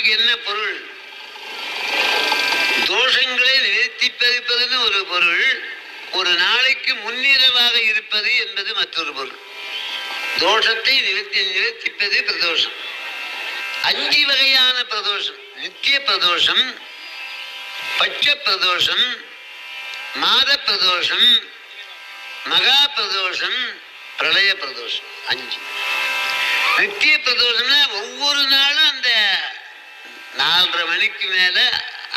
அதுக்கு என்ன பொருள்? தோஷங்களை நிறுத்தி நிறுத்திப்பதிப்பதுன்னு ஒரு பொருள் ஒரு நாளைக்கு முன்னிரவாக இருப்பது என்பது மற்றொரு பொருள். தோஷத்தை நிறுத்தி நிறுத்திப்பது பிரதோஷம். அஞ்சு வகையான பிரதோஷம் நித்திய பிரதோஷம் பட்ச பிரதோஷம் மாத பிரதோஷம் மகா பிரதோஷம் பிரளய பிரதோஷம். அஞ்சு. நித்திய பிரதோஷம்னா ஒவ்வொரு நாளும் அந்த நாலரை மணிக்கு மேல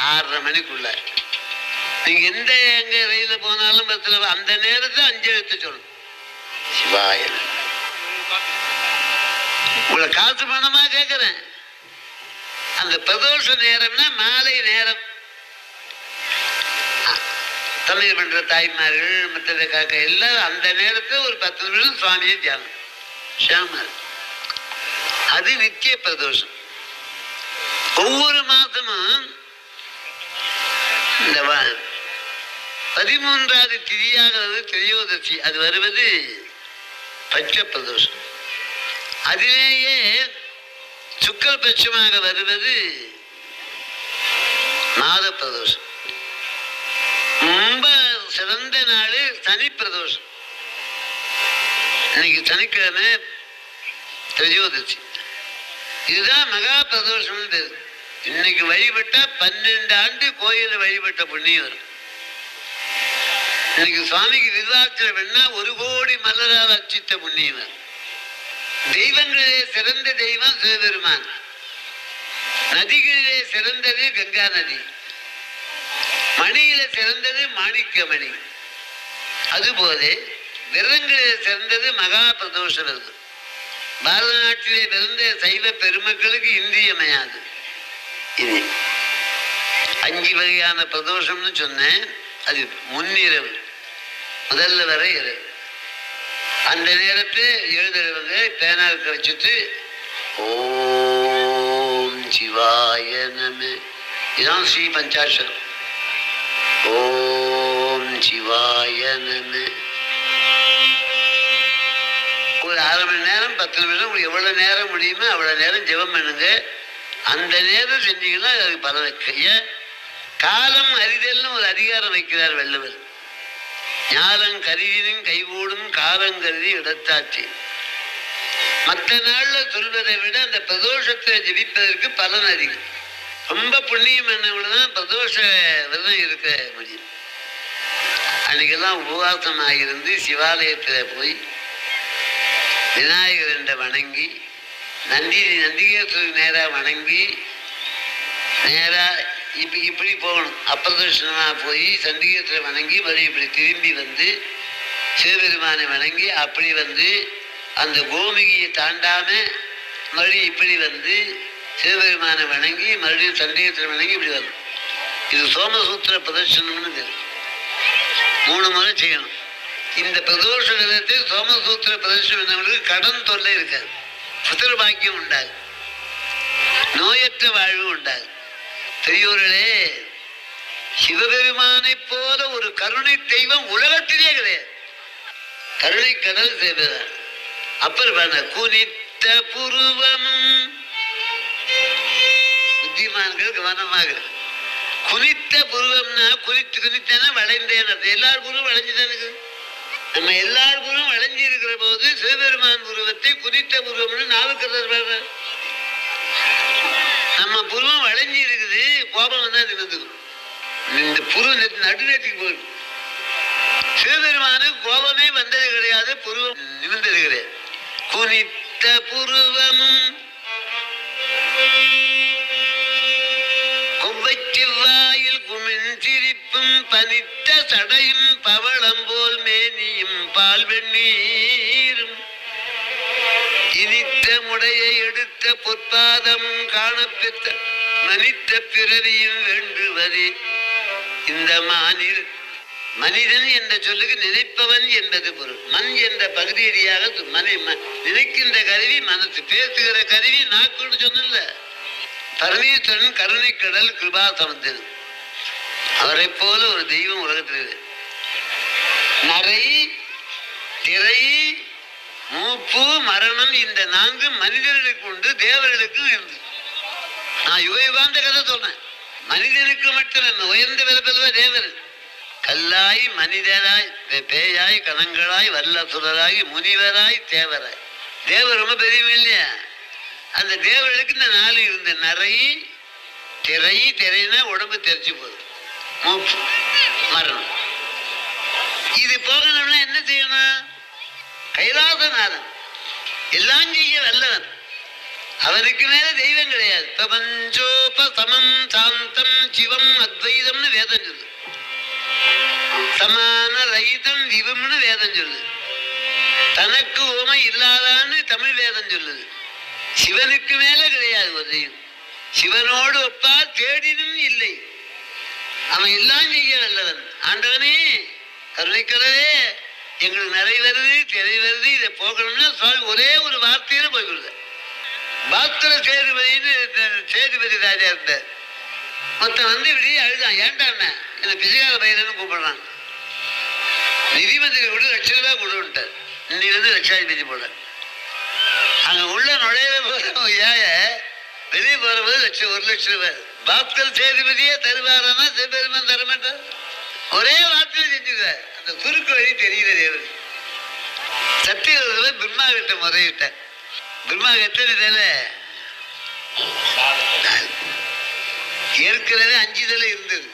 ஆறரை மணிக்குள்ள. நீங்க எந்த எங்க ரயில போனாலும் பத்துல அந்த நேரத்தை அஞ்சு எழுத்து சொல்லணும். சிவாய உங்களை காசு பணமா கேட்குறேன் அந்த பிரதோஷ நேரம்னா மாலை நேரம். தமிழ் பண்ற தாய்மார்கள் மற்ற காக்க எல்லாம் அந்த நேரத்தில் ஒரு பத்து நிமிஷம் சுவாமியை தியானம். ஷியாமல் அது நித்திய பிரதோஷம். ஒவ்வொரு மாதமும் இந்த பதிமூன்றாவது திதியாகிறது திரையோதசி அது வருவது பட்ச பிரதோஷம் அதிலேயே சுக்கரபட்சமாக வருவது மாத பிரதோஷம் ரொம்ப சிறந்த நாள் சனி பிரதோஷம் இன்னைக்கு சனிக்கிழமை திரையோதசி. இதுதான் மகா பிரதோஷம் இன்னைக்கு வழிபட்டா பன்னெண்டு ஆண்டு கோயில வழிபட்ட புண்ணியம் வரும். இன்னைக்கு சுவாமிக்கு விவாச்சனை பண்ணா ஒரு கோடி மலரால் அர்ச்சித்த புண்ணியம் வரும். தெய்வங்களிலே சிறந்த தெய்வம் சிவபெருமான். நதிகளிலே சிறந்தது கங்கா நதி. மணியில சிறந்தது மாணிக்கமணி. அதுபோல விரங்களிலே சிறந்தது மகா பிரதோஷம் பாரத நாட்டிலே பிறந்த சைவ பெருமக்களுக்கு இன்றியமையாது. இது அஞ்சு வகையான பிரதோஷம்னு சொன்னேன். அது முன்னிரவு. முதல்ல வர இரவு. அந்த நேரத்தில் எழுதுறவங்க பேனாவுக்கு வச்சுட்டு ஓம் சிவாய நம இதான் ஸ்ரீ பஞ்சாட்சரம். ஓம் சிவாய நம ஒரு அரை மணி நேரம் பத்து நிமிஷம் உங்களுக்கு எவ்வளோ நேரம் முடியுமோ அவ்வளோ நேரம் ஜெபம் பண்ணுங்க. அந்த நேரம் செஞ்சீங்கன்னா அதுக்கு பலன் இருக்கு. ஏன்? காலம் அறிதல்னு ஒரு அதிகாரம் வைக்கிறார் வள்ளுவர். ஞானம் கருதினும் கைகூடும் காலம் கருதி இடத்தாச்சு. மற்ற நாளில் சொல்வதை விட அந்த பிரதோஷத்தை ஜெபிப்பதற்கு பலன் அதிகம். ரொம்ப புண்ணியம் என்னவங்கதான் பிரதோஷ விரதம் இருக்க முடியும். அன்னைக்கெல்லாம் உபவாசமாக இருந்து சிவாலயத்தில் போய் விநாயகரண்ட வணங்கி நந்தி நந்திகேஸ்வரர் நேராக வணங்கி நேராக இப்படி இப்படி போகணும். அப்பிரதர்ஷனமாக போய் சண்டிகேஸ்வரை வணங்கி மறுபடியும் இப்படி திரும்பி வந்து சிவபெருமானை வணங்கி அப்படி வந்து அந்த கோமிகியை தாண்டாம மறுபடியும் இப்படி வந்து சிவபெருமானை வணங்கி மறுபடியும் சண்டிகேஸ்வரை வணங்கி இப்படி வரும் இது சோமசூத்திர பிரதர்ஷனம்னு பேர். மூணு முறை செய்யணும். இந்த பிரதோஷ விதத்தில் சோமசூத்திர பிரதோஷம் என்னவர்களுக்கு கடன் தொல்லை இருக்காது. புத்திர பாக்கியம் உண்டாது. நோயற்ற வாழ்வு உண்டாது. பெரியோர்களே சிவபெருமானைப் போல ஒரு கருணை தெய்வம் உலகத்திலே கிடையாது. கருணை கடல் செய்வதார் அப்புறம் குனித்த புருவமும் புத்திமான்கள் கவனமாக குனித்த புருவம்னா குனித்து குனித்தேன்னா வளைந்தேன் எல்லார் குருவும் வளைஞ்சுதான் இருக்குது நம்ம எல்லார் வளைஞ்சி இருக்கிற போது சிவபெருமான் புருவத்தை குறித்த உருவம்னு நாவுக்கரசர் நம்ம புருவம் வளைஞ்சு இருக்குது கோபம் வந்தா நிமிந்துக்கும் இந்த புருவம் நடுநேற்றுக்கு போயிடும் சிவபெருமானுக்கு கோபமே வந்தது கிடையாது புருவம் நிமிர்ந்தது கிடையாது. குனித்த புருவமும் கொவ்வைச்சிவாயில் குமின் சிரிப்பும் பனித்த சடையும் பவளம் போல் மேனியும் பால் வெண்ணீரும் இனித்த முடையை எடுத்த பொற்பாதம் காணப்பெற்ற மனித்த பிறவியும் வேண்டுவதே. இந்த மாநில மனிதன் என்ற சொல்லுக்கு நினைப்பவன் என்பது பொருள். மண் என்ற பகுதியடியாக சு- ம- நினைக்கின்ற கருவி மனசு பேசுகிற கருவி நாக்குன்னு சொன்னல பரமேஸ்வரன் கருணைக்கடல் கிருபா சமுத்திரம் அவரை போல ஒரு தெய்வம் உலகத்தில் இல்லை. நரை திரை மூப்பு மரணம் இந்த நான்கு மனிதர்களுக்கு உண்டு தேவர்களுக்கும் இருந்து நான் யுவை வாழ்ந்த கதை சொல்றேன். மனிதனுக்கு மட்டும் என்ன உயர்ந்த விதப்பதுவ தேவர் கல்லாய் மனிதராய் பேயாய் கணங்களாய் வல்லசுரராய் முனிவராய் தேவராய். தேவர் ரொம்ப பெரியவன் இல்லையா? அந்த தேவர்களுக்கு இந்த நாலு இருந்த நரை திரை திரைனா உடம்பு தெரிச்சு போகுது. மூப்பு மரணம். இது போகணும்னா என்ன செய்யணும்? கைலாசநாதன். எல்லாம் செய்ய வல்லவன். அவனுக்கு மேல தெய்வம் கிடையாது. பிரபஞ்சோப சமம் சாந்தம் சிவம் அத்வைதம்னு வேதம் சொல்லுது. சமான ரைதம் விவம்னு வேதம் சொல்லுது. தனக்கு உமை இல்லாதான்னு தமிழ் வேதம் சொல்லுது. சிவனுக்கு மேல கிடையாது ஒரு தெய்வம். சிவனோடு ஒப்பா தேடினும் இல்லை. அவன் எல்லாம் செய்ய வல்லவன். ஆண்டவனே கருணைக்கடவே எங்களுக்கு நிறை வருது திரை வருது இதை போகணும்னா சுவாமி ஒரே ஒரு வார்த்தையில போய்விடுது பாத்திர சேதுபதினு சேதுபதி ராஜா இருந்தார். மொத்தம் வந்து இப்படி அழுதான். ஏன்டாண்ண இந்த பிசிகார பயிரன்னு கூப்பிடுறான். நிதிமந்திரி விட லட்ச ரூபாய் கொடுன்ட்டார் இன்னைக்கு வந்து லட்சாதிபதி போட அங்க உள்ள நுழைய போற ஏய வெளியே போறபோது லட்சம் ஒரு லட்சம் ரூபாய். பாஸ்கர் சேதுபதியே தருவாரானா சிவபெருமன் தரமாட்டார்? ஒரே வார்த்தையில செஞ்சுக்கிறார் அந்த குறுக்கு வழி தெரியல தேவன். சத்தியவர்களை பிரம்மா கிட்ட முறையிட்ட பிரம்மா எத்தனை தலை ஏற்கனவே அஞ்சு தலை இருந்தது.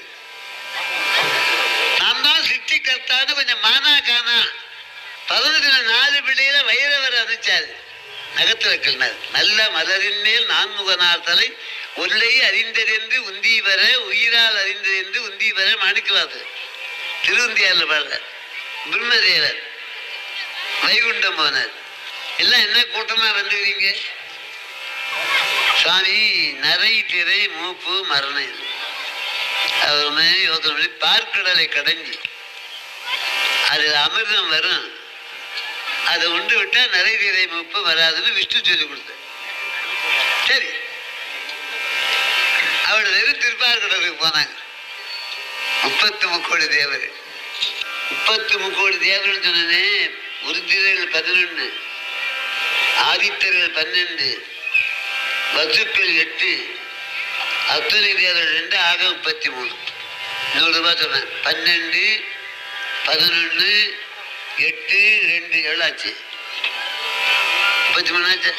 நான் தான் சிட்டி கர்த்தான்னு கொஞ்சம் மானா காணா. பதினஞ்சுல நாலு பிள்ளையில வைரவர் அனுச்சாரு நகத்துல கிள்னார் நல்ல மலரின் மேல் நான்முகனார் தலை ஒல்லை அறிந்தறிந்து உந்தி வர உயிரால் அறிந்தறிந்து உந்தி வர மாணிக்கவாசர் திருவந்தியாரில் பாடுறார் பிரம்மதேவர் வைகுண்டம் போனார். எல்லாம் என்ன கூட்டமாக வந்துக்கிறீங்க சுவாமி நரை திரை மூப்பு மரணம் இது. அவர் மாதிரி யோசனை பண்ணி பார்க்கடலை கடைஞ்சி. அது அமிர்தம் வரும். அதை உண்டு விட்டால் நரை திரை மூப்பு வராதுன்னு விஷ்ணு சொல்லி கொடுத்தார். சரி. அவள் வெறும் திருப்பார்கடலுக்கு போனாங்க. முப்பத்து முக்கோடி தேவர். முப்பத்து முக்கோடி தேவர்னு சொன்னனே உருத்திரர்கள் பதினொன்று ஆதித்தர்கள் பன்னெண்டு வசுக்கள் எட்டு அத்துணை தேவர்கள் ரெண்டு ஆக முப்பத்தி மூணு. நூறு ரூபாய் சொன்னேன். பன்னெண்டு பதினொன்று எட்டு ரெண்டு எவ்வளோ ஆச்சு முப்பத்தி மூணு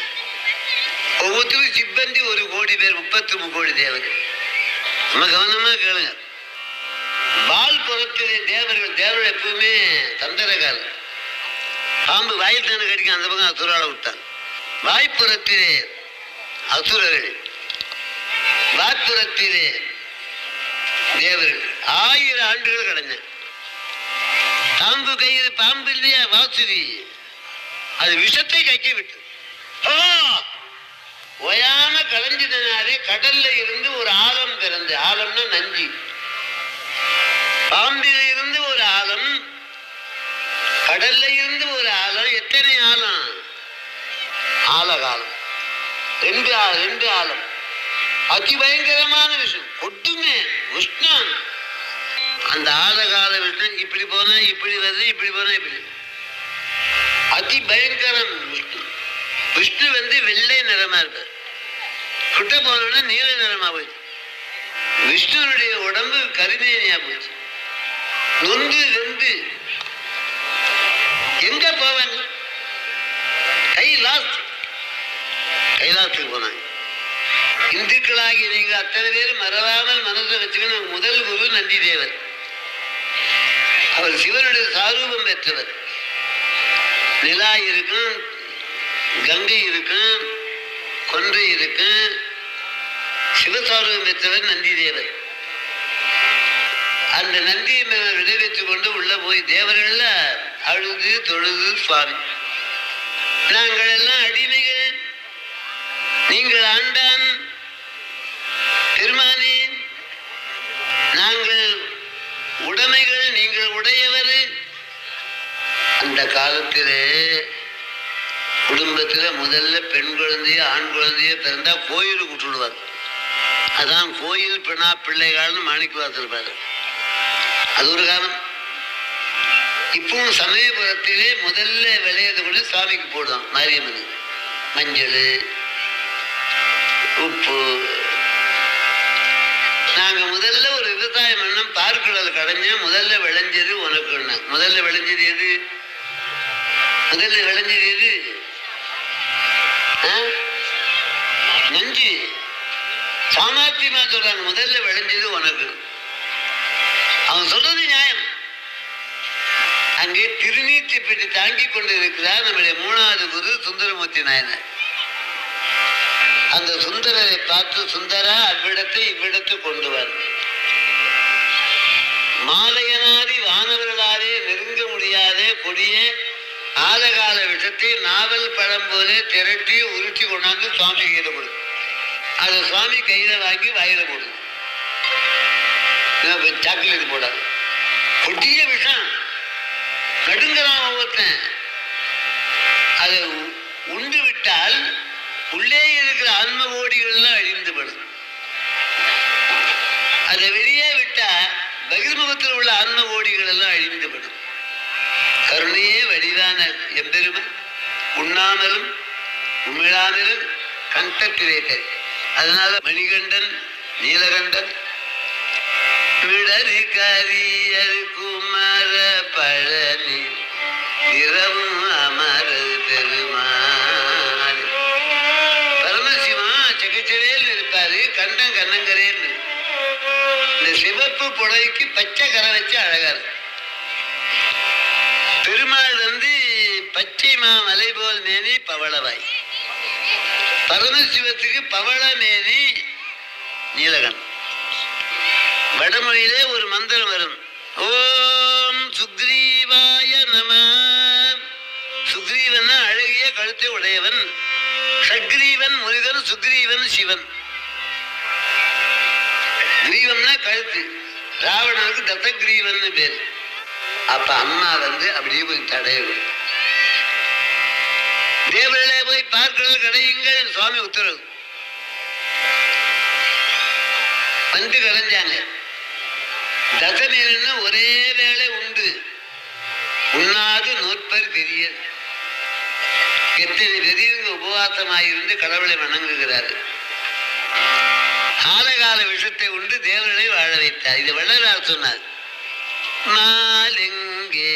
ஒவ்வொருத்தரும் சிப்பந்தி ஒரு கோடி பேர் முப்பத்தி மூணு கோடி தேவர் நம்ம கவனமாக கேளுங்க. பால் புறத்திலே தேவர்கள் தேவர்கள் எப்பவுமே தந்திரக்காரர் பாம்பு வாயில் தானே கடிக்கும் அந்த பக்கம் அசுரால விட்டாங்க வாய்ப்புறத்திலே அசுரர்கள் வாய்ப்புறத்திலே தேவர்கள். ஆயிரம் ஆண்டுகள் கடந்த. பாம்பு கையில் பாம்பு இல்லையா வாசுதி அது விஷத்தை கைக்க விட்டு ஆ! ஓயாம கலைஞ்சதுனாலே கடல்ல இருந்து ஒரு ஆழம் பிறந்து ஆழம்னா நஞ்சி. பாம்பிலிருந்து ஒரு ஆழம் கடல்ல இருந்து ஒரு ஆழம் எத்தனை ஆழம் ஆழகாலம் ரெண்டு ஆள் ரெண்டு ஆழம் அதி பயங்கரமான விஷயம் ஒட்டுமே உஷ்ணம். அந்த ஆழகால விஷயம் இப்படி போனா இப்படி வருது இப்படி போனா இப்படி அதி பயங்கரம் விஷ்ணு விஷ்ணு வந்து வெள்ளை நிறமா இருப்பார் கிட்ட போனோம்னா நீல நிறமா போயிடுச்சு. விஷ்ணுனுடைய உடம்பு கருமையா போச்சு நொந்து வெந்து எங்க போவாங்க கைலாஸ் கைலாசத்துக்கு போனாங்க. இந்துக்களாகி நீங்கள் அத்தனை பேரும் மறவாமல் மனதில் வச்சுக்கணும். முதல் குரு நந்தி தேவர். அவர் சிவனுடைய சாரூபம் பெற்றவர். நிலா இருக்கும் கங்கை இருக்கும் கொன்றை இருக்கும். சிவசாரூபம் பெற்றவர் நந்தி தேவர். அந்த நந்தியை மேல விடைபெற்றுக் கொண்டு உள்ள போய் தேவர்கள்ல அழுது தொழுது சுவாமி. நாங்கள் எல்லாம் அடிமைகள். நீங்கள் ஆண்டான் பெருமானே. நாங்கள் உடைமைகள் நீங்கள் உடையவர். அந்த காலத்திலே குடும்பத்தில் முதல்ல பெண் குழந்தைய ஆண் குழந்தைய பிறந்தா கோயிலுக்கு விட்டுடுவார் அதான் கோயில் பிணா பிள்ளைகள்னு மாணிக்கவாசல் பாரு அது ஒரு காலம் இப்பவும் சமயபுரத்திலே முதல்ல விளையது கூட சாமிக்கு போடுவான் மாரியம்மனுக்கு மஞ்சள் உப்பு நாங்க முதல்ல ஒரு விவசாயம் பண்ணோம் பார்க்கடல் கடைஞ்சா முதல்ல விளைஞ்சது உனக்கு முதல்ல விளைஞ்சது எது முதல்ல விளைஞ்சது எது ஆ? நஞ்சு சாமர்த்தியமா சொல்றாங்க முதல்ல விளைஞ்சது உனக்கு அவன் சொல்றது நியாயம். அங்கே திருநீற்றி பெற்று தாங்கி கொண்டு இருக்கிறார் நம்முடைய மூணாவது குரு சுந்தரமூர்த்தி நாயனர். அந்த சுந்தரரை பார்த்து சுந்தரா அவ்விடத்தை இவ்விடத்து கொண்டு வர மாலையனாரி வானவர்களாலே நெருங்க முடியாத கொடிய ஆலகால விஷத்தை நாவல் பழம் போல திரட்டி உருட்டி கொண்டாந்து சுவாமி கையில கொடு. அதை சுவாமி கையில வாங்கி வாயில போடு. சாக்லேட் போடாது. கொடிய விஷம் கடுங்கிறான் ஒவ்வொருத்தன் அதை உ- உண்டு விட்டால் உள்ளே இருக்கிற ஆன்ம ஓடிகள்லாம் அழிந்துபடும் அதை வெளியே விட்டா பகிர்முகத்தில் உள்ள ஆன்ம ஓடிகள் எல்லாம் அழிந்துபடும் கருணையே வடிவான எம்பெருமை உண்ணாமலும் உமிழாமலும் கண்டத்திலே தரி அதனால மணிகண்டன் நீலகண்டன் பிடரு கரியல் குமர பழனி இரவும் அமரது பெருமாள். பரமசிவா செக்கச்சவேல் இருப்பாரு கண்டம் கண்ணங்கரேன்னு. இந்த சிவப்பு புடவைக்கு பச்சை கரை வச்சு அழகா இருக்கு பெருமாள் வந்து பச்சை மா மலை போல் மேனி பவளவாய். பரமசிவத்துக்கு பவள மேனி நீலகன். வடமொழியிலே ஒரு மந்திரம் வரும். ஓம் சுக்ரீவாய நம. சுக்ரீவன் அழகிய கழுத்தை உடையவன். சக்ரீவன் முருகன் சுக்ரீவன் சிவன். கிரீவம்னா கழுத்து. ராவணனுக்கு தத்தக்ரீவன் பேர். அப்ப அம்மா வந்து அப்படியே போய் தடையணும் தேவர்களே போய் பார்க்கிறது கடையுங்கள் சுவாமி உத்தரவு. வந்து கலைஞ்சாங்க தசமேனா ஒரே வேளை உண்டு. உண்ணாது நோற்பர் பெரியது எத்தனை பெரியவங்க உபவாசமாயிருந்து கடவுளை வணங்குகிறார் காலகால விஷத்தை உண்டு தேவனை வாழ வைத்தார். இது வள்ளலார் சொன்னார். மாலெங்கே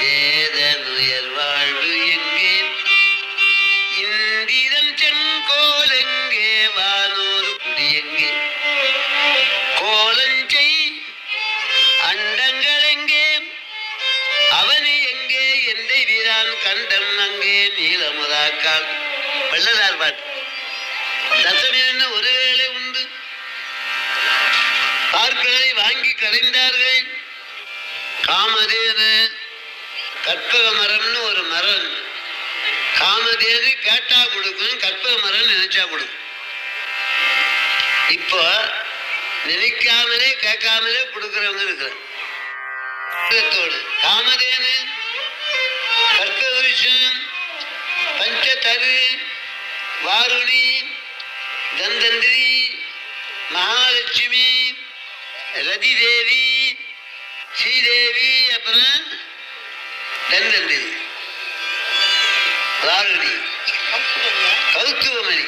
வேத நுயர் வாழ்வு எங்கே? இந்திரன் செங்கோல் எங்கே? வானோர் குடி எந்தை வீரான் கண்டம் அங்கே நீலமுதாக்கால் வள்ளலார் பாட்டு. தசமேன ஒருவேளை உண்டு. பார்க்களை வாங்கி கலைந்தார்கள் காமதேனு கற்பக மரம்னு ஒரு மரம் காமதேனு கேட்டா கொடுக்கும் கற்பக மரம் நினைச்சா கொடுக்கும். இப்போ நினைக்காமலே கேட்காமலே கொடுக்குறவங்க இருக்கிறாங்க. காமதேனு வாருணி தந்தந்திரி மகாலட்சுமி ரதி தேவி ஸ்ரீதேவி அப்புறம் தந்தந்திரி. வாருணி கௌத்துவமணி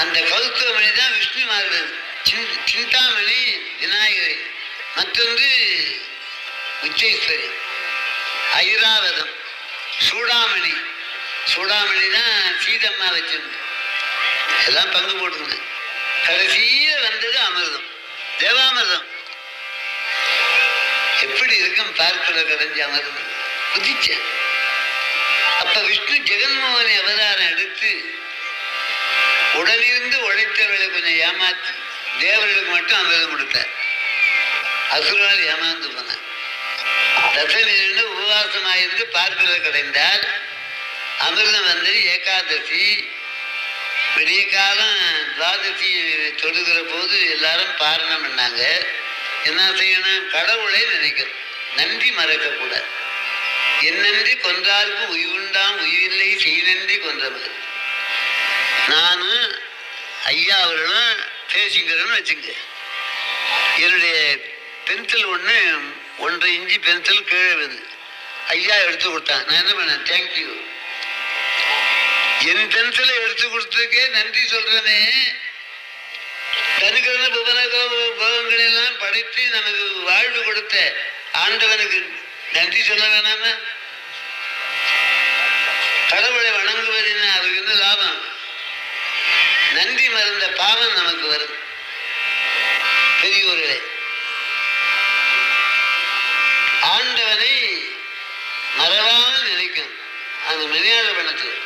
அந்த கௌத்துவமணி தான் விஷ்ணு மாறுவது சிந்தாமணி விநாயகரி. மற்றொன்று உச்சேஸ்வரி ஐராவதம் சூடாமணி. சூடாமணி தான் சீதம்மா வச்சிருந்தது எல்லாம் பங்கு போட்டுக்கணும் கடைசியில் வந்தது அமிர்தம். தேவாமிர்தம். எப்படி இருக்கும் பார்க்கல கடைஞ்சி அமிர்தம்? குதிச்சேன் அப்ப விஷ்ணு ஜெகன்மோகனை அவதாரம் எடுத்து உடனிருந்து உழைத்தவர்களை கொஞ்சம் ஏமாத்தி தேவர்களுக்கு மட்டும் அமிர்தம் கொடுத்தார் அசுரால் ஏமாந்து போனார் தசமின்னு உபவாசமாயிருந்து பார்க்கல கடைந்தார் அமிர்தம் வந்து ஏகாதசி பெரிய காலம் துவாதசி தொடுகிற போது எல்லாரும் பாரணம் பண்ணாங்க. என்ன செய்யணும்? கடவுளை நினைக்கணும். நன்றி மறக்கக்கூடாது. என்னன்றி கொன்றாருக்கு உய்வுண்டாம் உய்வில்லை செய்நன்றி கொன்றவர் நானும் ஐயா அவர்களும் பேசிங்கிறன்னு வச்சுங்க. என்னுடைய பென்சில் ஒன்று ஒன்றரை இஞ்சி பென்சில் கீழே விழுது. ஐயா எடுத்து கொடுத்தாங்க நான் என்ன பண்ணேன்? தேங்க்யூ என் பென்சிலை எடுத்து கொடுத்ததுக்கே நன்றி சொல்றேனே. சதுக்கிற புவன போகங்கள் எல்லாம் படைத்து நமக்கு வாழ்வு கொடுத்த ஆண்டவனுக்கு நன்றி சொல்ல வேணாமா? கடவுளை வணங்குவதின் அதுக்கு என்ன லாபம்? நன்றி மறந்த பாவம் நமக்கு வரும் பெரியோர்களே ஆண்டவனை மறவாமல் நினைக்கும் அந்த மரியாதை பணத்தில்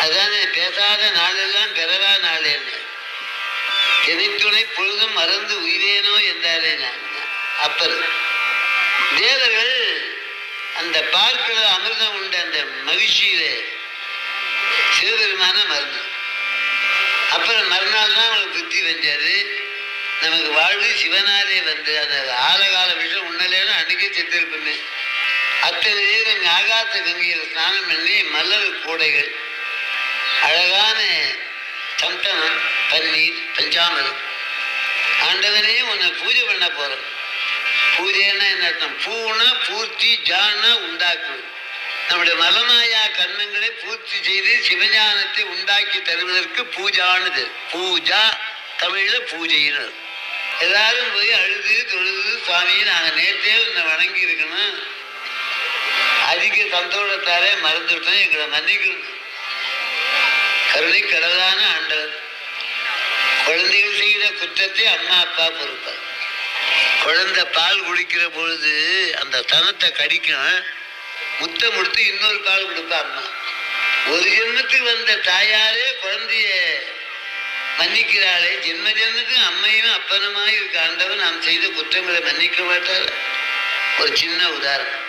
அதுதானே பேசாத நாளெல்லாம் பிறவா நாளேன்னு. தினைத்துணை பொழுதும் மறந்து உயிரேனோ என்றாரே நான். அப்பர். தேவர்கள் அந்த பார்க்கிற அமிர்தம் உண்ட அந்த மகிழ்ச்சியில. சிவபெருமான மருந்து. அப்புறம் மறுநாள் தான் அவங்களுக்கு புத்தி வந்தாரு நமக்கு வாழ்வு சிவனாலே வந்து அந்த ஆலகால விஷயம் உண்ணலேன்னு அன்னைக்கே செத்திருப்பேன் அத்தனை நேரம் ஆகாச கங்கையில் ஸ்நானம் பண்ணி மலர் கூடைகள் அழகான சந்தனம் பன்னீர் பஞ்சாமரம் ஆண்டவனே உன்னை பூஜை பண்ண போறோம். பூஜைன்னா என்ன அர்த்தம்? பூனா பூர்த்தி ஜானா உண்டாக்கு. நம்முடைய மலமாயா கர்மங்களை பூர்த்தி செய்து சிவஞானத்தை உண்டாக்கி தருவதற்கு பூஜானது. பூஜா தமிழில் பூஜைன்னு. எல்லாரும் போய் அழுது தொழுது சுவாமி நாங்கள் நேற்றே உன்னை வணங்கி இருக்கணும் அதிக சந்தோஷத்தாரே மறந்துவிட்டோம். எங்களை மன்னிக்கணும். கருணை கடலான ஆண்டவர். குழந்தைகள் செய்கிற குற்றத்தை அம்மா அப்பா பொறுப்பார். குழந்தை பால் குடிக்கிற பொழுது அந்த தனத்தை கடிக்கும். முத்தம் கொடுத்து இன்னொரு பால் கொடுப்பா அம்மா. ஒரு ஜென்மத்துக்கு வந்த தாயாரே குழந்தைய மன்னிக்கிறாளே. ஜென்ம ஜென்மத்துக்கு அம்மையும் அப்பனுமாய் இருக்க ஆண்டவன் நாம் செய்த குற்றங்களை மன்னிக்க மாட்டார். ஒரு சின்ன உதாரணம்.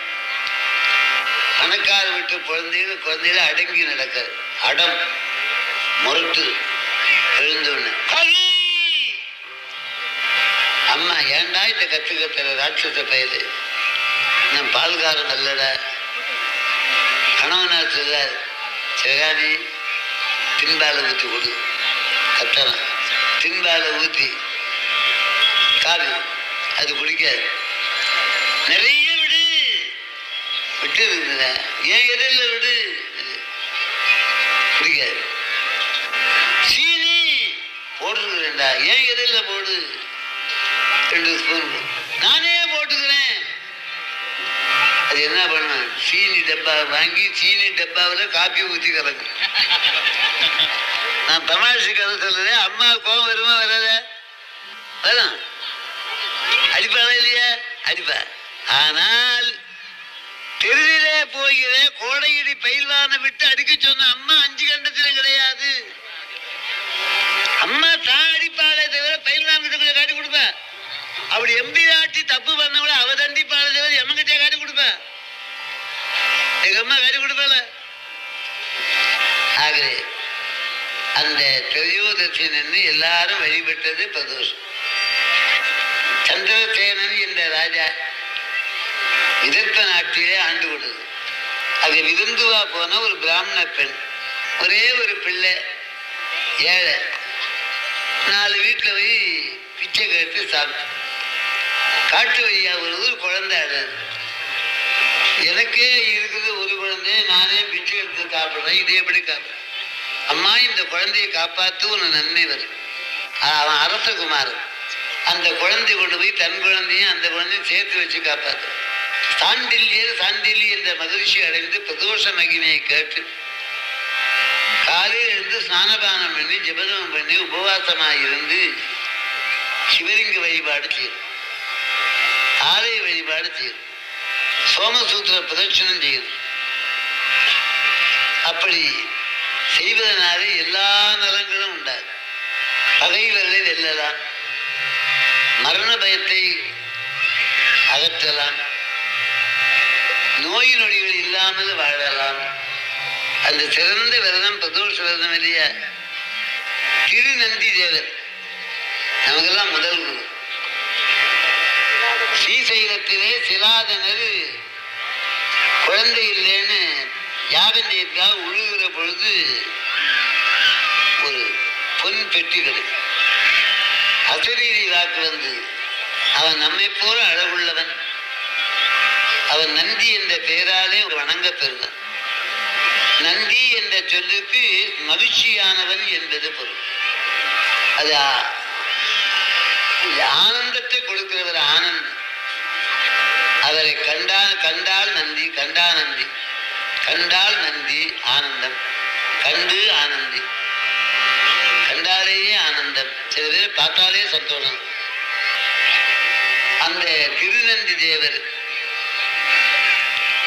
பணக்கார விட்டு குழந்தைகள் குழந்தைகளை அடங்கி நடக்காது அடம். முரட்டு எழுந்தோன்னு அம்மா ஏன்டா இந்த கத்து கத்துற ராட்சச பயலு? நான் பால்காரன் அல்லடா. கணவனார் சொல்றார் சிவகாமி தின்பால ஊற்றி கொடு. கத்தலாம். தின்பால ஊற்றி காவி அது குடிக்காது. நிறைய விடு. விட்டு. ஏன் எதிரில் விடு. குடிக்காது. போட்டுருக்குறேன்டா. ஏன் எதிரில் போடு ரெண்டு ஸ்பூன் நானே போட்டுக்கிறேன். அது என்ன பண்ணுவேன்? சீனி டப்பா வாங்கி சீனி டப்பாவில் காப்பி ஊற்றி கலக்கு நான் தமாஷு கதை சொல்லுறேன். அம்மா கோவம் வருமா வராத? வரும். அடிப்பாளா இல்லையா? அடிப்பா. ஆனால் தெருவிலே போகிற கோடையிடி பயில்வான விட்டு அடிக்க சொன்ன அம்மா அஞ்சு கண்டத்திலும் கிடையாது. அம்மா தான் அடிப்பாளே தவிர பயில்வான் கொஞ்சம் காட்டி கொடுப்பா. அப்படி எம்பி ஆட்டி தப்பு பண்ணவள அவ தண்டிப்பாளே தவிர எம்மங்கிட்டே காட்டி கொடுப்பேன் எங்க அம்மா காட்டி கொடுப்பாள? ஆகவே அந்த திரையோதசின்னு எல்லாரும் வழிபட்டது பிரதோஷம். சந்திரசேனன் என்ற ராஜா விதர்ப்ப நாட்டிலே ஆண்டு கொடுது அது விருந்துவா போன ஒரு பிராமண பெண். ஒரே ஒரு பிள்ளை ஏழை. நாலு வீட்டில் போய் பிச்சை கேட்டு சாப்பிட்டு காட்டு வழியா ஒரு ஒரு குழந்தை அழுது எனக்கே இருக்குது ஒரு குழந்தை நானே பிச்சை எடுத்து சாப்பிட்றேன் இதே எப்படி காப்பேன் அம்மா இந்த குழந்தையை காப்பாற்று உன நன்மை வரும். அவன் அரசகுமார் அந்த குழந்தை கொண்டு போய் தன் குழந்தையும் அந்த குழந்தையும் சேர்த்து வச்சு காப்பாற்று சாண்டில்யர் சாண்டில்லி என்ற மகிழ்ச்சி அடைந்து பிரதோஷ மகிமையை கேட்டு காலையில் இருந்து ஸ்நானபானம் பண்ணி ஜெபதம் பண்ணி உபவாசமாக இருந்து சிவலிங்க வழிபாடு செய்யும் ஆலய வழிபாடு செய்யும் சோமசூத்திர பிரதட்சணம் செய்யும் அப்படி செய்வதனாலே எல்லா நலங்களும் உண்டாது பகைவர்களை வெல்லலாம். மரண பயத்தை அகற்றலாம். நோய் நொடிகள் இல்லாமல் வாழலாம். அந்த சிறந்த விரதம் பிரதோஷ விரதம் இல்லையா? திருநந்தி தேவர் நமக்கெல்லாம் முதல் குரு. ஸ்ரீசைலத்திலே சிலாதனர் குழந்தை இல்லைன்னு யாகம் செய்யறதுக்காக உழுகிற பொழுது ஒரு பொன் பெட்டி கிடைக்கும் அசரீரி வாக்கு வந்து அவன் நம்மை போல அழகுள்ளவன். அவன் நந்தி என்ற பெயராலே வணங்க பெறுவன். நந்தி என்ற சொல்லுக்கு மகிழ்ச்சியானவன் என்பது பொருள். அது ஆனந்தத்தை கொடுக்கிறவர் ஆனந்த். அவரை கண்டால் கண்டால் நந்தி கண்டா நந்தி. கண்டால் நந்தி ஆனந்தம். கண்டு ஆனந்தி. கண்டாலேயே ஆனந்தம். சில பேர் பார்த்தாலே சந்தோஷம். அந்த திருநந்தி தேவர்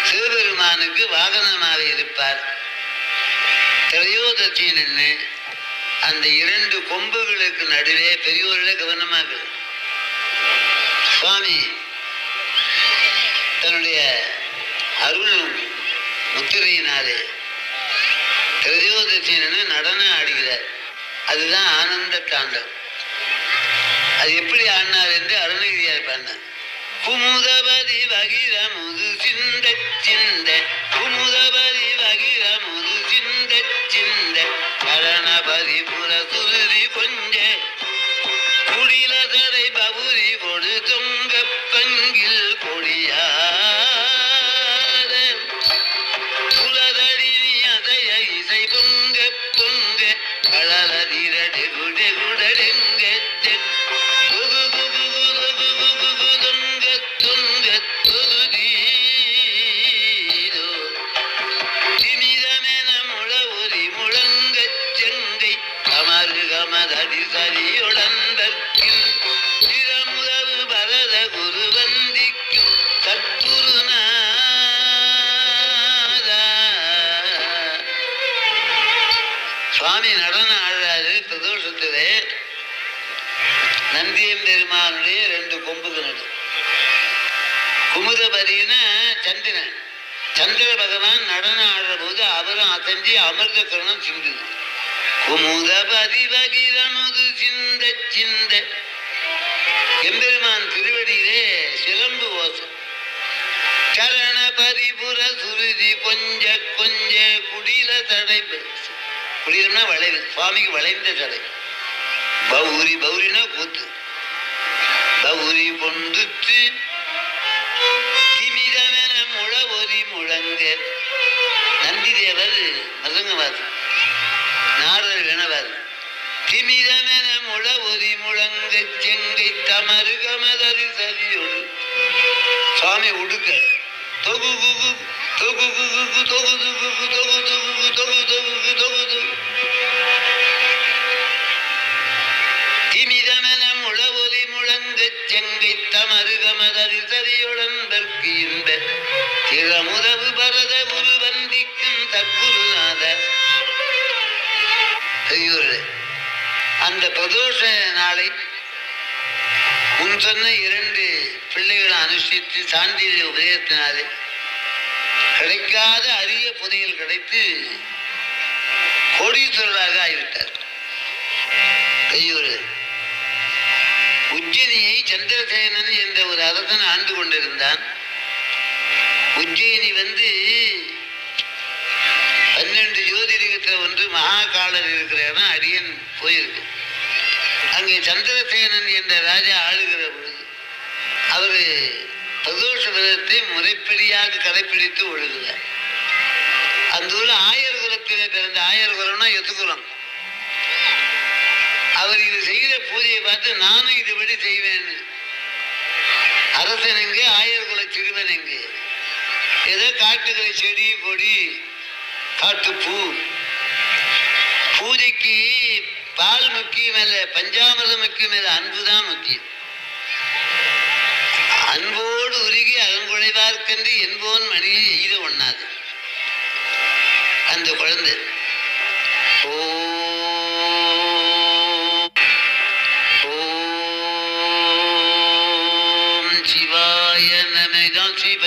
சிவபெருமானுக்கு வாகனமாக இருப்பார். திரையோதத்தி நின்று அந்த இரண்டு கொம்புகளுக்கு நடுவே பெரியோர்களே கவனமாக இருக்கு. சுவாமி தன்னுடைய அருள் முத்திரையினாலே திரையோதத்தி நடனம் ஆடுகிறார். அதுதான் ஆனந்த தாண்டவம் அது எப்படி ஆடினார் என்று அருணகிரியார் பாடினார். குமுதபதி வகிர முது சிந்த சிந்த குமுதபதி வகிர முது கரணபதி புற பகவான் நடனம் ஆடுற போது அவரும் அசஞ்சி அமிர்த கரணம் சிந்துது குமுதபதி பகிரமுது சிந்த சிந்த. எம்பெருமான் திருவடியிலே சிலம்பு ஓசம் சரண பரிபுர சுருதி கொஞ்ச கொஞ்ச குடில தடை குடிலம்னா வளைவு சுவாமிக்கு வளைந்த தடை. பௌரி பௌரினா கூத்து. பௌரி பொந்துத்து முழ முழங்க. நந்தி தேவர் மதங்கவாது நாரதர் வேணவாது திமிரமென முழ ஒதி முழங்க செங்கை தமரு கமதரி சதியோடு சுவாமி உடுக்க. தொகு தொகு தொகு தொகு தொகு துகு தொகு துகு தொகு தொகு தொகு தொகு செங்கை தமருகமதரி சரியுடன் தற்கு இன்ப திறமுதவு பரத குரு வந்திக்கும் தற்குருநாத அந்த பிரதோஷ நாளை முன் சொன்ன இரண்டு பிள்ளைகளை அனுஷ்டித்து சான்றிதழ் உபயோகத்தினாலே கிடைக்காத அரிய புதையல் கிடைத்து கோடீஸ்வரராக ஆகிவிட்டார். கையூர். உஜ்ஜினியை சந்திரசேனன் என்ற ஒரு அரசன் ஆண்டு கொண்டிருந்தான். உஜ்ஜயினி வந்து பன்னெண்டு ஜோதிலிங்கத்தில் ஒன்று மகாகாலர் இருக்கிற இடம் போயிருக்கு. அங்கே சந்திரசேனன் என்ற ராஜா ஆளுகிற பொழுது அவர் பிரதோஷ விரதத்தை முறைப்படியாக கடைப்பிடித்து ஒழுகிறார் அந்த ஊரில் ஆயர் குலத்தில் பிறந்த ஆயர் குலம்னா எத்துக்குலம் அவர் இது செய்கிற பூஜையை பார்த்து நானும் இதுபடி செய்வேன்னு. அரசன் எங்கே? ஆயர் குல சிறுவன் எங்கே? ஏதோ காட்டுகிற செடி கொடி காட்டுப்பூ. பூஜைக்கு பால் முக்கியம் அல்ல பஞ்சாமிரம் முக்கியம் அல்ல அன்புதான் முக்கியம். அன்போடு உருகி அகங்குழைவார்க்கென்று என்போன் மணியை எய்த ஒண்ணாது. அந்த குழந்தை. ஓ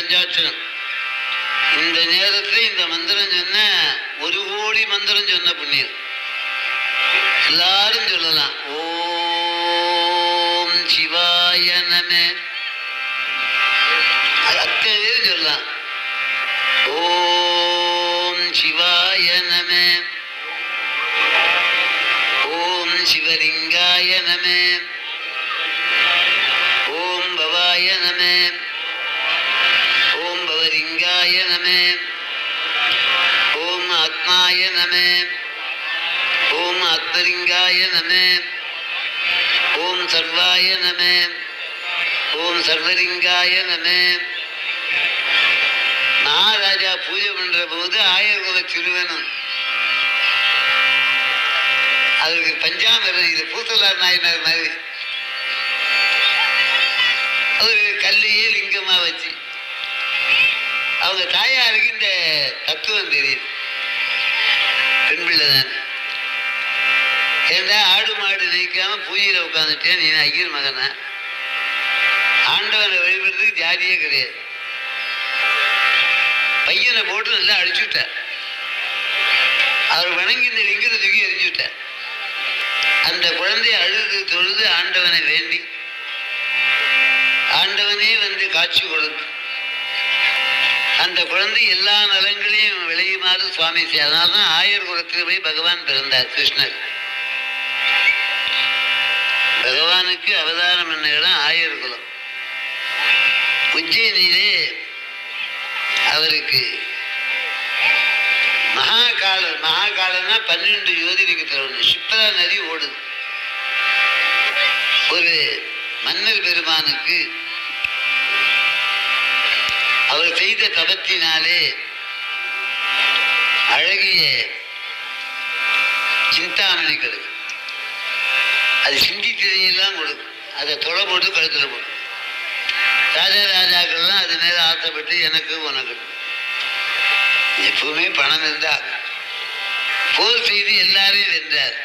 பஞ்சாட்சரம். இந்த நேரத்தில் இந்த மந்திரம் சொன்ன ஒரு கோடி மந்திரம் சொன்ன புண்ணியம். எல்லாரும் சொல்லலாம். ஓம் சிவாய நம. அத்தனை பேரும் சொல்லலாம். ஓம் சிவாய நம. ஓம் சிவலிங்காய நம. ஓம் பவாய நம. பவலிங்காய நம. ஓம் ஆத்மாய நம. ஓம் ஆத்மலிங்காய நம. ஓம் சர்வாய நம. ஓம் சர்வலிங்காய நம. மகாராஜா பூஜை பண்ற போது ஆயுர்வேத திருவனம் அதுக்கு பஞ்சாமிரம் இது பூத்தலார் நாயனார் மாதிரி. அது கல்லையே லிங்கமா வச்சு. அவங்க தாயாருக்கு இந்த தத்துவம் தெரியுது. பெண் பிள்ளை தான் ஆடு மாடு நினைக்காம பூஜையில் உட்காந்துட்டேன் நீ ஐயர் மகனா? ஆண்டவனை வழிபடுறதுக்கு ஜாதியே கிடையாது. பையனை போட்டு நல்லா அடிச்சு விட்டார். அவர் வணங்கி இந்த லிங்கத்தை தூக்கி எரிஞ்சு விட்டார். அந்த குழந்தைய அழுது தொழுது ஆண்டவனை வேண்டி ஆண்டவனே வந்து காட்சி கொடுத்து அந்த குழந்தை எல்லா நலங்களையும் விளையுமாறு சுவாமி செய்ய அதனால தான் ஆயர் குலத்தில் போய் பகவான் பிறந்தார் கிருஷ்ணர். பகவானுக்கு அவதாரம் என்ன இடம் ஆயர் குலம் உஜ்ஜயினியிலே அவருக்கு மகாகாலர் மகாகாலம்னா பன்னெண்டு யோதிலிங்கத்தில் ஒன்று சிப்ரா நதி ஓடுது. ஒரு மன்னர் பெருமானுக்கு அவர் செய்த தவத்தினாலே அழகிய சிந்தாமணி கிடக்கு அது சிந்தித்திரையெல்லாம் கொடுக்கும். அதை தொலை போட்டு கழுத்தில் போடும். ராஜா ராஜாக்கள்லாம் அது மேலே ஆசைப்பட்டு எனக்கு உனக்கு எப்பவுமே பணம் இருந்தால் போர் செய்து எல்லாரையும் வென்றார்.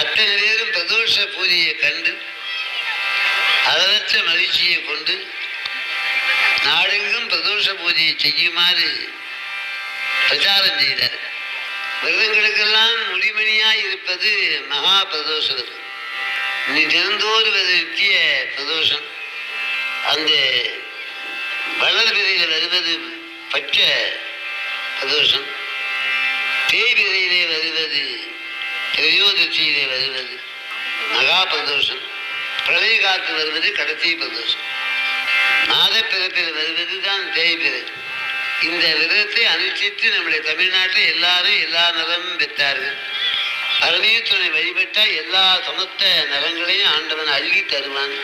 அத்தனை பேரும் பிரதோஷ பூஜையை கண்டு அளவற்ற மகிழ்ச்சியை கொண்டு நாடெங்கும் பிரதோஷ பூஜையை செய்யுமாறு பிரச்சாரம் செய்தார். விரதங்களுக்கெல்லாம் முடிமணியாய் இருப்பது மகா பிரதோஷம். நீ தினந்தோறும் அது நித்திய பிரதோஷம். அந்த வளர் விதையில் வருவது பச்சை பிரதோஷம். தேய் விதையிலே வருவது திரையோதசியிலே வருவது மகா பிரதோஷம். பிரளய காத்து வருவது கடைசி பிரதோஷம். மாதப்பிறப்பில் வருவது தான் தேய்பிறை இந்த விரதத்தை அனுஷ்டித்து நம்முடைய தமிழ்நாட்டில் எல்லாரும் எல்லா நலமும் பெற்றார்கள். பரமேஸ்வரனை வழிபட்டால் எல்லா சமஸ்த நலங்களையும் ஆண்டவன் அள்ளி தருவான்.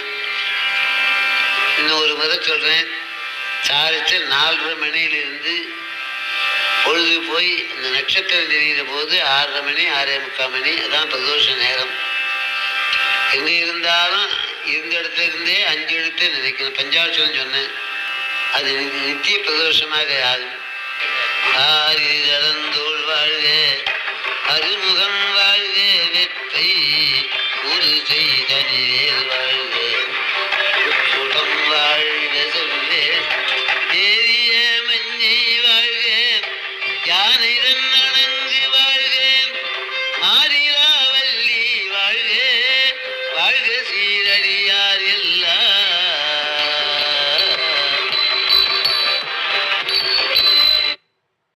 இன்னொரு முறை சொல்கிறேன் சாரிச்சல் நாலரை மணியிலிருந்து பொழுது போய் அந்த நட்சத்திரம் தெரிகிற போது ஆறரை மணி ஆறே முக்கால் மணி அதான் பிரதோஷ நேரம். எங்கே இருந்தாலும் இருந்த இடத்துல இருந்தே அஞ்சு எழுத்து நினைக்கணும். பஞ்சாட்சம் சொன்னேன். அது நித்திய பிரதோஷமாக ஆகும். ஆறிதழந்தோள் வாழ்க அருமுகம் வாழ்க வெப்பை ஒரு செய்தனிவேல் வாழ்க. உடம்